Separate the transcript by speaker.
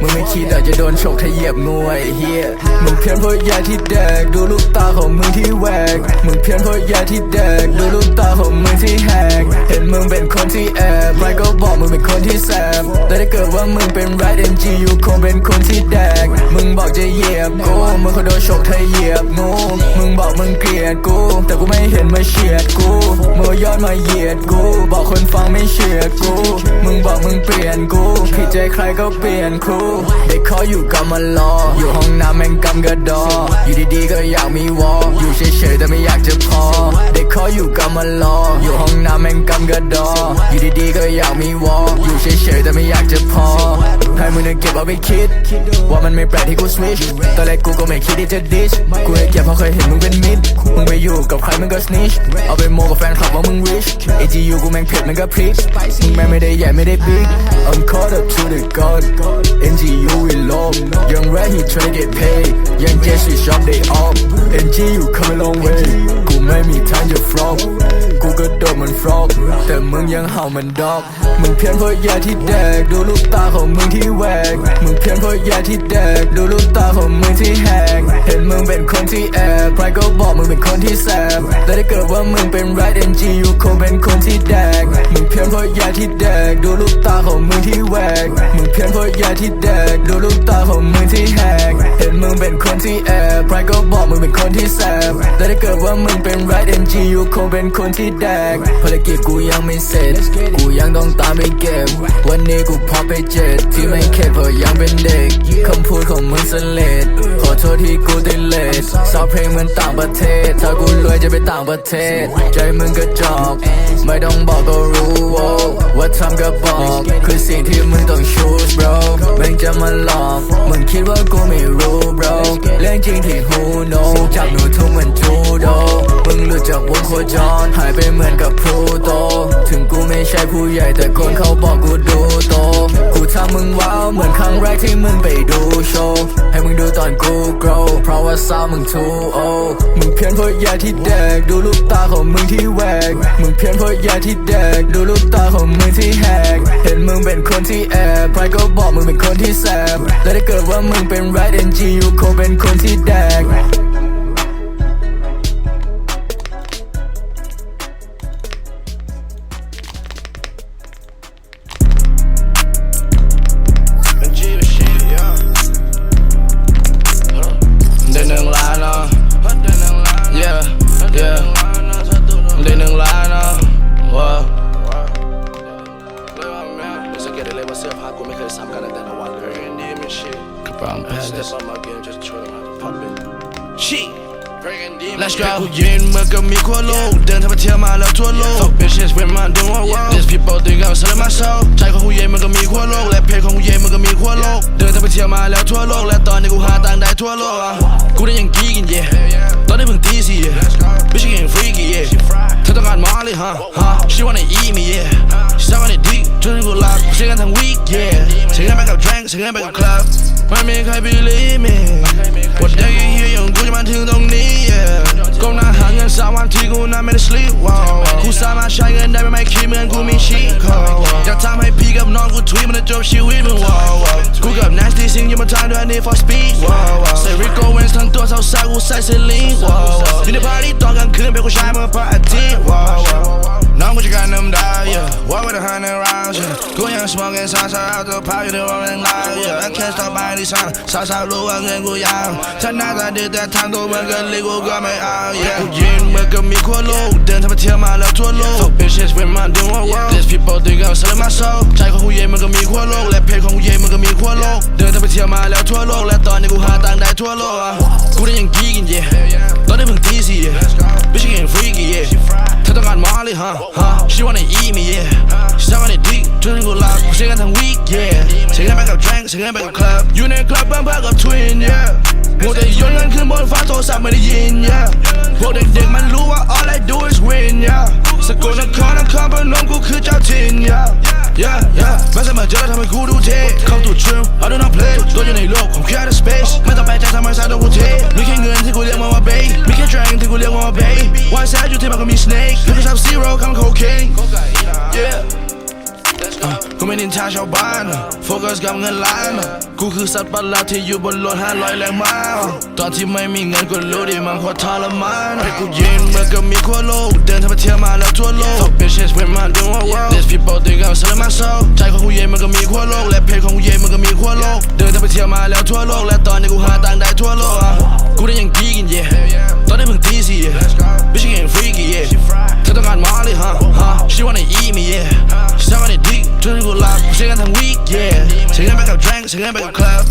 Speaker 1: มึงไม่คิดอาจจะโดนฉกถ้าเหยียบงูไอ้เฮียมึงเพี้ยนเพราะยาที่แดก ดูลูกตาของมึงที่แหวก มึงเพี้ยนเพราะยาที่แดก ดูลูกตาของมึงที่แหก เห็นมึงเป็นคนที่แอบไรก็บอกมึงเป็นคนที่แสบ แต่ถ้าเกิดว่ามึงเป็น right MG อยู่คงเป็นคนที่แดก มึงบอกจะเหยียบกู มึงคงโดนฉกถ้าเหยียบงู มึงบอกมึงเกลียดกู แต่กูไม่เห็นมาเฉียดกู ย้อนมาเหยียดกู บอกคนฟังไม่เชื่อกู มึงบอกมึงเปลี่ยนกูผิดใจใครก็เปลี่ยนครูเด็กเขาอยู่กับมันรอ อยู่ห้องน้ำแม่งกำกระดอ อยู่ดีๆก็อยากมีวอ อยู่เฉยๆแต่ไม่อยากจะพอ เด็กเขาอยู่กับมันรอ อยู่ห้องน้ำแม่งกำกระดอ อยู่ดีๆก็อยากมีวอ อยู่เฉยๆแต่ไม่อยากจะพอให้มึงนึกเก็บเอาไปคิด ว่ามันไม่แปลกที่กูสวิชตอนแรกกูก็ไม่คิดที่จะดิชกูเลยเก็บเพราะเคยเห็นมึงเป็นมิดมึงไปอยู่กับใครมึงก็สนิชเอาไปโมกับแฟนคลับว่ามึง rich AGU กูแม่งเผ็ดมันก็พริกมึงแม่งไม่ได้ใหญ่ไม่ได้บิ๊ก I'm caught up to the god NGU we low Young rat he try to get paid Young Jess we shop they off NGU come a long way กูไม่มีทางจะ flop กูก็โดนมัน flop แต่มึงยังเห่ามันดอก มึงเพี้ยนเพราะยาที่แดก ดูลูกตาของมึงที่แหวก มึงเพี้ยนเพราะยาที่แดก ดูลูกตาของมึงที่แหก เห็นมึงเป็นคนที่แอบใครก็ เป็นคนที่แสบแต่ถ้าเกิดว่ามึงเป็น right MG อยู่คงเป็นคนที่แดก มึงเพี้ยนเพราะยาที่แดก ดูลูกตาของมึงที่แหวก มึงเพี้ยนเพราะยาที่แดก ดูลูกตาของมึงที่แหก ถ้าเกิดว่ามึงเป็น right MG อยู่คงเป็นคนที่แดกภารกิจกูยังไม่เสร็จ กูยังต้องตามไปเก็บ วันนี้กูพอไปเจ็ดที่ไม่เข็ดเพราะยังเป็นเด็กคำพูดของมึงสเลดขอโทษที่กูติเลทซาวเพลงเหมือนต่างประเทศ ถ้ากูรวยจะไปต่างประเทศ ใจมึงก็จอกไม่ต้องบอกก็รู้โว้ว่าทำก็บอก คือสิ่งที่มึงต้อง choose bro มึงจะมาหลอกมึงคิดว่ากูไม่รู้ รื่องจริงที่ who know จับหนูทุ่มเหมือนจูโดมึงหลุดจากวงโคจร หายไปเหมือนกับพลูโต ถึงกูไม่ใช่ผู้ใหญ่แต่คนเขาบอกกูดูโต กูทำมึงว้าวเหมือนครั้งแรกที่มึงไปดูโชว์ให้มึงดูตอนกู grow เพราะว่าซาวมึง too old มึงเพี้ยนเพราะยาที่แดกดูลูกตาของมึงที่แหวกมึงเพี้ยนเพราะยาที่แดกดูลูกตาของมึงที่แหกเห็นมึงเป็นคนที่แอบใครก็บ แสบแต่ถ้าเกิดว่ามึงเป็น right MG อยู่คงเป็นคนที่แดก
Speaker 2: She Let's go กูยินเมื่อก็มีขั้วโลก เดินทางไปเที่ยวมาแล้วทั่วโลก Fuck bitches with my doing what wow These people think I'm selling myself ใจของกูเย็นมันก็มีขั้วโลก และเพจของกูเย็นมันก็มีขั้วโลก เดินทางไปเที่ยวมาแล้วทั่วโลก และตอนนี้กูหาตังค์ได้ทั่วโลกอะกูได้ยังกีกัน yeah ตอนนี้เพิ่งตีสี่ yeah Bitch you getting freaky yeah เธอต้องการมาเลยฮะฮะ She wanna eat me yeah She suck on it deep จนกูหลับใช้กันทั้ง week yeah She came back up drink, she came back up club. My man can't believe me. What day you hear young good, my team don't need it. Go now, hang and saw one tea, go now, made a sleep. Wow. Who saw my shine and never my kim and go me she call. That time I pick up, not good tweet, and the job she with me. Wow. Cook up nasty, sing you my time, do I need for speed. Wow. Say Rico wins, tongue doors outside, who says it lean. Wow. In the party, dog, I'm couldn't be a shine, but I did. Wow. Wow น้องกูจะการนำดาว yeah Walk with a hundred rounds yeah กูยัง smoking สาวๆเอาตัวพาอยู่ในวงเล่น loud yeah I can't stop by ที่สั่งสาวๆรู้ว่าเงินกูยาวถ้าหน้าตาดีแต่ทางตัวเหมือนกันเลยกูก็ไม่เอา yeah กูยินเมื่อก็มีขั้วโลกเดินทางไปเที่ยวมาแล้วทั่วโลก Fuck bitches with my doing what wow These people think I'm selling myself ใจของกูเย็นมันก็มีขั้วโลก และเพจของกูเย็นมันก็มีขั้วโลก เดินทางไปเที่ยวมาแล้วทั่วโลก และตอนนี้กูหาตังค์ได้ทั่วโลกอะกูได้ยังกีกัน yeah ตอนนี้เพิ่งตีสี่ yeah Bitch you getting freaky yeah เธอต้องการมาเลย ฮะฮะ She wanna eat me yeah She suck on it deep จนกูหลับใช้กันทั้ง week yeah ใช้กันไปกับ drink ใช้กันไปกับ club อยู่ใน club บ้านพักกับ twin yeah มัวแต่โยนเงินขึ้นบนฟ้าโทรศัพท์ไม่ได้ยิน yeah พวกเด็กๆมันรู้ว่า all I do is win yeah สกลนครนครพนมกูคือเจ้าถิ่น yeah yeah yeah แม้จะมาเจอทำให้กูดูเท่เข้าตัว trim I do not play ตัวอยู่ในโลกของ creative space ไม่ต้องแปลกใจทำไมสายตัวกู bay วายแซดอยู่ที่มันก็มี snake อยู่กับ sub zero คำ cocaine yeah อะกูไม่นินทาชาวบ้านอะโฟกัสกับเงินล้านอะกูคือสัตว์ประหลาดที่อยู่บนรถห้าร้อยแรงม้าอะตอนที่ไม่มีเงินก็รู้ดิมันโคตรทรมานให้กูยืนเมื่อก็มีขั้วโลก เดินทางไปเที่ยวมาแล้วทั่วโลก Fuck bitches with my doing what world These people think I'm selling my soul ใจของกูเย็นมันก็มีขั้วโลก และเพจของกูเย็นมันก็มีขั้วโลก เดินทางไปเที่ยวมาแล้วทั่วโลก และตอนนี้กูหาตัง she wanna eat me yeah she wanna dick จนกูหลับใช้กันทั้ง week yeah ใช้เงินไปกับ drink ใช้เงินไปกับ club